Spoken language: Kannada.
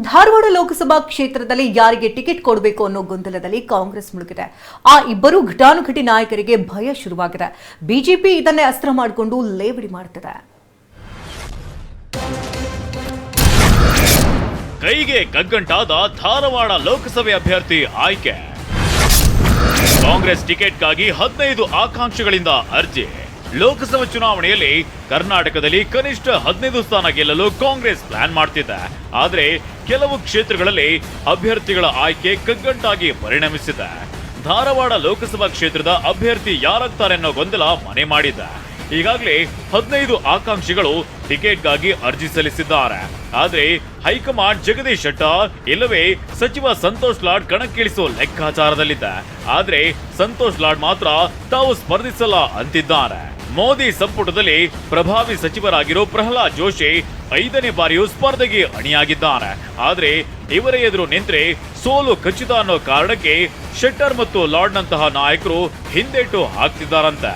ಧಾರವಾಡ ಲೋಕಸಭಾ ಕ್ಷೇತ್ರದಲ್ಲಿ ಯಾರಿಗೆ ಟಿಕೆಟ್ ಕೊಡಬೇಕು ಅನ್ನೋ ಗೊಂದಲದಲ್ಲಿ ಕಾಂಗ್ರೆಸ್ ಮುಳುಗಿದೆ. ಆ ಇಬ್ಬರು ಘಟಾನುಘಟಿ ನಾಯಕರಿಗೆ ಭಯ ಶುರುವಾಗಿದೆ. ಬಿಜೆಪಿ ಇದನ್ನೇ ಅಸ್ತ್ರ ಮಾಡಿಕೊಂಡು ಲೇವಡಿ ಮಾಡ್ತಿದೆ ಕೈಗೆ ಕಗ್ಗಂಟಾದ ಧಾರವಾಡ ಲೋಕಸಭೆ ಅಭ್ಯರ್ಥಿ ಆಯ್ಕೆ. ಕಾಂಗ್ರೆಸ್ ಟಿಕೆಟ್ಗಾಗಿ ಹದಿನೈದು ಆಕಾಂಕ್ಷಿಗಳಿಂದ ಅರ್ಜಿ. ಲೋಕಸಭಾ ಚುನಾವಣೆಯಲ್ಲಿ ಕರ್ನಾಟಕದಲ್ಲಿ ಕನಿಷ್ಠ ಹದಿನೈದು ಸ್ಥಾನ ಗೆಲ್ಲಲು ಕಾಂಗ್ರೆಸ್ ಪ್ಲಾನ್ ಮಾಡ್ತಿದೆ. ಆದರೆ ಕೆಲವು ಕ್ಷೇತ್ರಗಳಲ್ಲಿ ಅಭ್ಯರ್ಥಿಗಳ ಆಯ್ಕೆ ಕಗ್ಗಂಟಾಗಿ ಪರಿಣಮಿಸಿದೆ. ಧಾರವಾಡ ಲೋಕಸಭಾ ಕ್ಷೇತ್ರದ ಅಭ್ಯರ್ಥಿ ಯಾರಾಗ್ತಾರೆ ಅನ್ನೋ ಗೊಂದಲ ಮನೆ ಮಾಡಿದೆ. ಈಗಾಗಲೇ ಹದಿನೈದು ಆಕಾಂಕ್ಷಿಗಳು ಟಿಕೆಟ್ಗಾಗಿ ಅರ್ಜಿ ಸಲ್ಲಿಸಿದ್ದಾರೆ. ಆದರೆ ಹೈಕಮಾಂಡ್ ಜಗದೀಶ್ ಶೆಟ್ಟರ್ ಇಲ್ಲವೇ ಸಚಿವ ಸಂತೋಷ್ ಲಾಡ್ ಕಣಕ್ಕಿಳಿಸೋ ಲೆಕ್ಕಾಚಾರದಲ್ಲಿದೆ. ಆದರೆ ಸಂತೋಷ್ ಲಾಡ್ ಮಾತ್ರ ತಾವು ಸ್ಪರ್ಧಿಸಲ್ಲ ಅಂತಿದ್ದಾರೆ. ಮೋದಿ ಸಂಪುಟದಲ್ಲಿ ಪ್ರಭಾವಿ ಸಚಿವರಾಗಿರೋ ಪ್ರಹ್ಲಾದ್ ಜೋಶಿ ಐದನೇ ಬಾರಿಯೂ ಸ್ಪರ್ಧೆಗೆ ಅಣಿಯಾಗಿದ್ದಾರೆ. ಆದರೆ ಇವರ ಎದುರು ನಿಂತ್ರೆ ಸೋಲು ಖಚಿತ ಅನ್ನೋ ಕಾರಣಕ್ಕೆ ಶೆಟ್ಟರ್ ಮತ್ತು ಲಾರ್ಡ್ನಂತಹ ನಾಯಕರು ಹಿಂದೇಟು ಹಾಕ್ತಿದ್ದಾರಂತೆ.